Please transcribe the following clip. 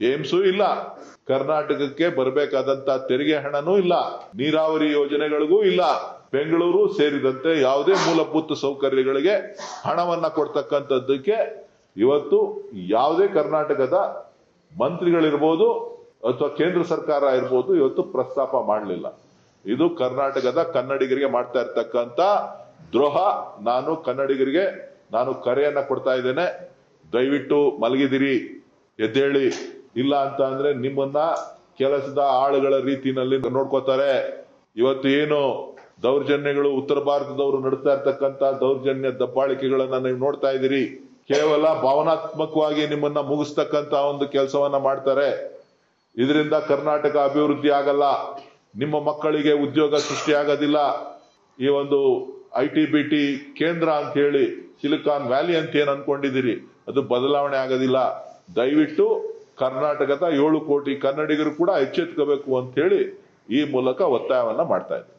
ಏಮ್ಸು ಇಲ್ಲ. ಕರ್ನಾಟಕಕ್ಕೆ ಬರಬೇಕಾದಂತ ತೆರಿಗೆ ಹಣನೂ ಇಲ್ಲ. ನೀರಾವರಿ ಯೋಜನೆಗಳಿಗೂ ಇಲ್ಲ. ಬೆಂಗಳೂರು ಸೇರಿದಂತೆ ಯಾವುದೇ ಮೂಲಭೂತ ಸೌಕರ್ಯಗಳಿಗೆ ಹಣವನ್ನ ಕೊಡ್ತಕ್ಕಂಥದ್ದಕ್ಕೆ ಇವತ್ತು ಯಾವುದೇ ಕರ್ನಾಟಕದ ಮಂತ್ರಿಗಳಿರ್ಬೋದು ಅಥವಾ ಕೇಂದ್ರ ಸರ್ಕಾರ ಇರ್ಬೋದು ಇವತ್ತು ಪ್ರಸ್ತಾಪ ಮಾಡಲಿಲ್ಲ. ಇದು ಕರ್ನಾಟಕದ ಕನ್ನಡಿಗರಿಗೆ ಮಾಡ್ತಾ ಇರ್ತಕ್ಕಂತ ದ್ರೋಹ. ನಾನು ಕನ್ನಡಿಗರಿಗೆ ನಾನು ಕರೆಯನ್ನ ಕೊಡ್ತಾ ಇದ್ದೇನೆ. ದಯವಿಟ್ಟು ಮಲಗಿದಿರಿ. ಎದ್ದೇಳಿ. ಇಲ್ಲ ಅಂತ ಅಂದ್ರೆ ನಿಮ್ಮನ್ನ ಕೆಲಸದ ಆಳುಗಳ ರೀತಿನಲ್ಲಿ ನೋಡ್ಕೋತಾರೆ. ಇವತ್ತು ಏನು ದೌರ್ಜನ್ಯಗಳು ಉತ್ತರ ಭಾರತದವರು ನಡ್ತಾ ಇರ್ತಕ್ಕಂತ ದೌರ್ಜನ್ಯ ದಬ್ಬಾಳಿಕೆಗಳನ್ನ ನೀವು ನೋಡ್ತಾ ಇದ್ದೀರಿ. ಕೇವಲ ಭಾವನಾತ್ಮಕವಾಗಿ ನಿಮ್ಮನ್ನ ಮುಗಿಸ್ತಕ್ಕಂತ ಒಂದು ಕೆಲಸವನ್ನ ಮಾಡ್ತಾರೆ. ಇದರಿಂದ ಕರ್ನಾಟಕ ಅಭಿವೃದ್ಧಿ ಆಗಲ್ಲ. ನಿಮ್ಮ ಮಕ್ಕಳಿಗೆ ಉದ್ಯೋಗ ಸೃಷ್ಟಿ ಆಗೋದಿಲ್ಲ ಈ ಒಂದು ಐ ಟಿ ಬಿ ಟಿ ಕೇಂದ್ರ ಅಂತ ಹೇಳಿ ಸಿಲಿಕಾನ್ ವ್ಯಾಲಿ ಅಂತ ಏನ್ ಅನ್ಕೊಂಡಿದ್ದೀರಿ? ಅದು ಬದಲಾವಣೆ ಆಗೋದಿಲ್ಲ. ದಯವಿಟ್ಟು ಕರ್ನಾಟಕದ ಏಳು ಕೋಟಿ ಕನ್ನಡಿಗರು ಕೂಡ ಎಚ್ಚೆತ್ಕೋಬೇಕು ಅಂತ ಹೇಳಿ ಈ ಮೂಲಕ ಒತ್ತಾಯವನ್ನ ಮಾಡ್ತಾ ಇದ್ದೀನಿ